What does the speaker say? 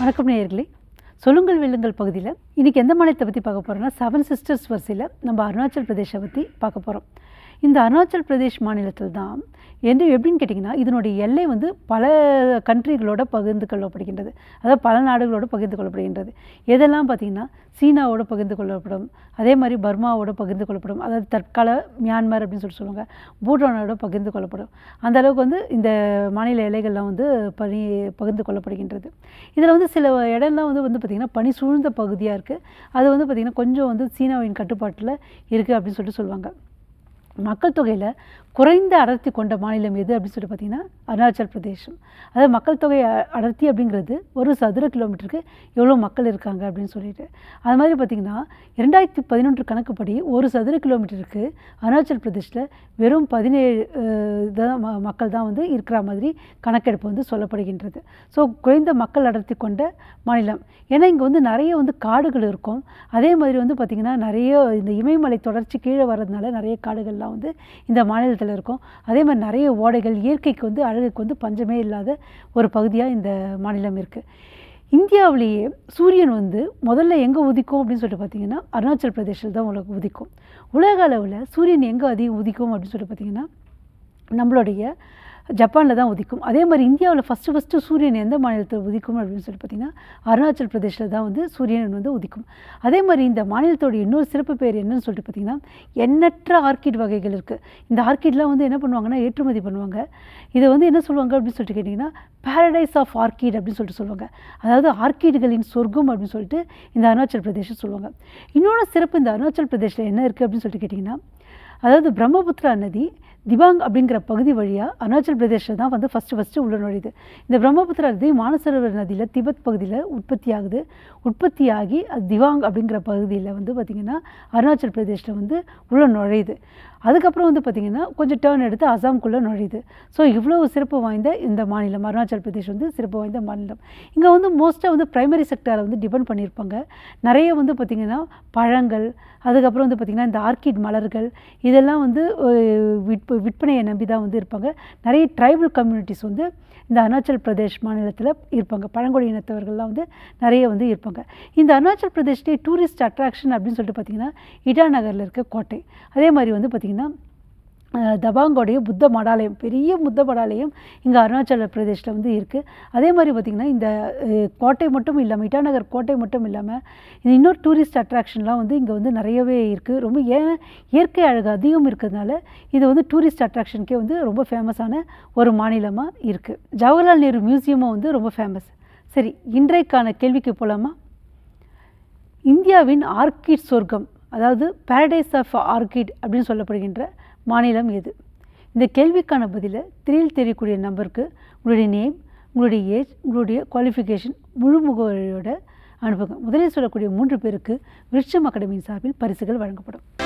வணக்கம் நேயர்களே. சொல்லுங்கள் வெல்லுங்கள் பகுதியில். இன்றைக்கி எந்த மாநிலத்தை பற்றி பார்க்க போகிறோன்னா செவன் சிஸ்டர்ஸ் வரிசையில் நம்ம அருணாச்சல் பிரதேஷை பற்றி பார்க்க போகிறோம் இந்த அருணாச்சல் பிரதேஷ் மாநிலத்தில் தான் என்று எப்படின்னு கேட்டிங்கன்னா இதனுடைய எல்லை வந்து பல கண்ட்ரிகளோட பகிர்ந்து கொள்ளப்படுகின்றது. அதாவது பல நாடுகளோட பகிர்ந்து கொள்ளப்படுகின்றது. எதெல்லாம் பார்த்திங்கன்னா சீனாவோட பகிர்ந்து கொள்ளப்படும். அதே மாதிரி பர்மாவோட பகிர்ந்து கொள்ளப்படும். அதாவது தற்கால மியான்மர் அப்படின்னு சொல்லிட்டு சொல்லுவாங்க. பூட்டானோட பகிர்ந்து கொள்ளப்படும். அந்த அளவுக்கு வந்து இந்த மாநில எல்லைகள்லாம் வந்து பனி பகிர்ந்து கொள்ளப்படுகின்றது. இதில் வந்து சில இடம்லாம் வந்து வந்து பார்த்திங்கன்னா பனி சூழ்ந்த பகுதியாக இருக்குது அது வந்து பார்த்திங்கன்னா கொஞ்சம் வந்து சீனாவின் கட்டுப்பாட்டில் இருக்குது அப்படின்னு சொல்லிட்டு சொல்லுவாங்க. மக்கள் தொகையில் குறைந்த அடர்த்தி கொண்ட மாநிலம் எது அப்படின்னு சொல்லிட்டு பார்த்தீங்கன்னா அருணாச்சல் பிரதேசம். அதாவது மக்கள் தொகை அடர்த்தி அப்படிங்கிறது ஒரு சதுர கிலோமீட்டருக்கு எவ்வளோ மக்கள் இருக்காங்க அப்படின்னு சொல்லிட்டு. அது மாதிரி பார்த்திங்கன்னா இரண்டாயிரத்தி பதினொன்று கணக்குப்படி ஒரு சதுர கிலோமீட்டருக்கு அருணாச்சல் பிரதேசில் வெறும் பதினேழு தான் ம- மக்கள் தான் வந்து இருக்கிற மாதிரி கணக்கெடுப்பு வந்து சொல்லப்படுகின்றது. ஸோ குறைந்த மக்கள் அடர்த்தி கொண்ட மாநிலம். ஏன்னா இங்கே வந்து நிறைய வந்து காடுகள் இருக்கும். அதே மாதிரி வந்து பார்த்திங்கன்னா நிறைய இந்த இமயமலை தொடர்ச்சி கீழே வர்றதுனால நிறைய காடுகள்லாம் வந்து இந்த மாநிலத்தில் இருக்கும். அதே மாதிரி நிறைய ஓடைகள் இயற்கைக்கு வந்து அழகுக்கு வந்து பஞ்சமே இல்லாத ஒரு பகுதியாக இந்த மாநிலம் இருக்குது இந்தியாவிலேயே சூரியன் வந்து முதல்ல எங்கே உதிக்கும் அப்படின்னு சொல்லிட்டு பார்த்தீங்கன்னா அருணாச்சல் பிரதேசில் தான் உலக உதிக்கும். உலக அளவில் சூரியன் எங்கே அதிகம் உதிக்கும் அப்படின்னு சொல்லிட்டு பார்த்தீங்கன்னா நம்மளுடைய ஜப்பானில் தான் உதிக்கும். அதே மாதிரி இந்தியாவில் ஃபஸ்ட்டு ஃபஸ்ட்டு சூரியன் எந்த மாநிலத்தில் உதிக்கும் அப்படின்னு சொல்லி பார்த்தீங்கன்னா அருணாச்சல் பிரதேஷில் தான் வந்து சூரியன் வந்து உதிக்கும். அதே மாதிரி இந்த மாநிலத்தோட இன்னொரு சிறப்பு பேர் என்னன்னு சொல்லிட்டு பார்த்தீங்கன்னா எண்ணற்ற ஆர்க்கிட் வகைகள் இருக்குது இந்த ஆர்க்கிட்லாம் வந்து என்ன பண்ணுவாங்கன்னா ஏற்றுமதி பண்ணுவாங்க. இதை வந்து என்ன சொல்லுவாங்க அப்படின்னு சொல்லிட்டு கேட்டிங்கன்னா பேரடைஸ் ஆஃப் ஆர்கிட் அப்படின்னு சொல்லிட்டு சொல்லுவாங்க. அதாவது ஆர்க்கிடுகளின் சொர்க்கம் அப்படின்னு சொல்லிட்டு இந்த அருணாச்சல் பிரதேசம் சொல்லுவாங்க. இன்னொன்று சிறப்பு இந்த அருணாச்சல் பிரதேஷில் என்ன இருக்குது அப்படின்னு சொல்லிட்டு கேட்டிங்கன்னா அதாவது பிரம்மபுத்திரா நதி திபாங் அப்படிங்கிற பகுதி வழியாக அருணாச்சல் பிரதேஷில் தான் வந்து ஃபஸ்ட்டு ஃபஸ்ட்டு உள்ள நுழையுது. இந்த பிரம்மபுத்திரா நதி மானசரோவர் நதியில் திபெத் பகுதியில் உற்பத்தி ஆகுது. உற்பத்தி ஆகி அது திவாங் அப்படிங்கிற பகுதியில் வந்து பார்த்திங்கன்னா அருணாச்சல் பிரதேஷில் வந்து உள்ள நுழையுது. அதுக்கப்புறம் வந்து பார்த்திங்கன்னா கொஞ்சம் டேர்ன் எடுத்து அசாம்குள்ளே நுழையுது. ஸோ இவ்வளோ சிறப்பு வாய்ந்த இந்த மாநிலம் அருணாச்சல் பிரதேஷ் வந்து சிறப்பு வாய்ந்த மாநிலம். இங்கே வந்து மோஸ்ட்டாக வந்து ப்ரைமரி செக்டாரை வந்து டிபெண்ட் பண்ணியிருப்பாங்க. நிறைய வந்து பார்த்திங்கன்னா பழங்கள் அதுக்கப்புறம் வந்து பார்த்திங்கன்னா இந்த ஆர்கிட் மலர்கள் இதெல்லாம் வந்து விற்ப விற்பனையை நம்பி தான் வந்து இருப்பாங்க. நிறைய ட்ரைபல் கம்யூனிட்டிஸ் வந்து இந்த அருணாச்சல் பிரதேஷ் மாநிலத்தில் இருப்பாங்க. பழங்குடி இனத்தவர்கள்லாம் வந்து நிறைய வந்து இருப்பாங்க. இந்த அருணாச்சல் பிரதேஷ்லேயே டூரிஸ்ட் அட்ராக்ஷன் அப்படின்னு சொல்லிட்டு பார்த்திங்கன்னா இட்டா நகரில் இருக்க கோட்டை. அதே மாதிரி வந்து பார்த்திங்கன்னா பார்த்திங்கன்னா தபாங்கோடைய புத்த மடாலயம் பெரிய புத்த மடாலயம் இங்கே அருணாச்சல பிரதேசில் வந்து இருக்குது அதே மாதிரி பார்த்திங்கன்னா இந்த கோட்டை மட்டும் இல்லாமல் இட்டாநகர் கோட்டை மட்டும் இல்லாமல் இது இன்னொரு டூரிஸ்ட் அட்ராக்ஷன்லாம் வந்து இங்கே வந்து நிறையவே இருக்குது ரொம்ப ஏன் இயற்கை அழகு அதிகம் இருக்கிறதுனால இது வந்து டூரிஸ்ட் அட்ராக்ஷனுக்கே வந்து ரொம்ப ஃபேமஸான ஒரு மாநிலமாக இருக்குது ஜவஹர்லால் நேரு மியூசியமும் வந்து ரொம்ப ஃபேமஸ் சரி இன்றைக்கான கேள்விக்கு போகலாமா இந்தியாவின் ஆர்கிட் சொர்க்கம் அதாவது பேரடைஸ் ஆஃப் ஆர்கிட் அப்படின்னு சொல்லப்படுகின்ற மாநிலம் எது? இந்த கேள்விக்கான பதிலை திரையில் தெரியக்கூடிய நம்பருக்கு உங்களுடைய நேம் உங்களுடைய ஏஜ் உங்களுடைய குவாலிஃபிகேஷன் முழு முகவரியோட அனுப்புங்க. முதலில் சொல்லக்கூடிய மூன்று பேருக்கு விருட்சம் அகாடமியின் சார்பில் பரிசுகள் வழங்கப்படும்.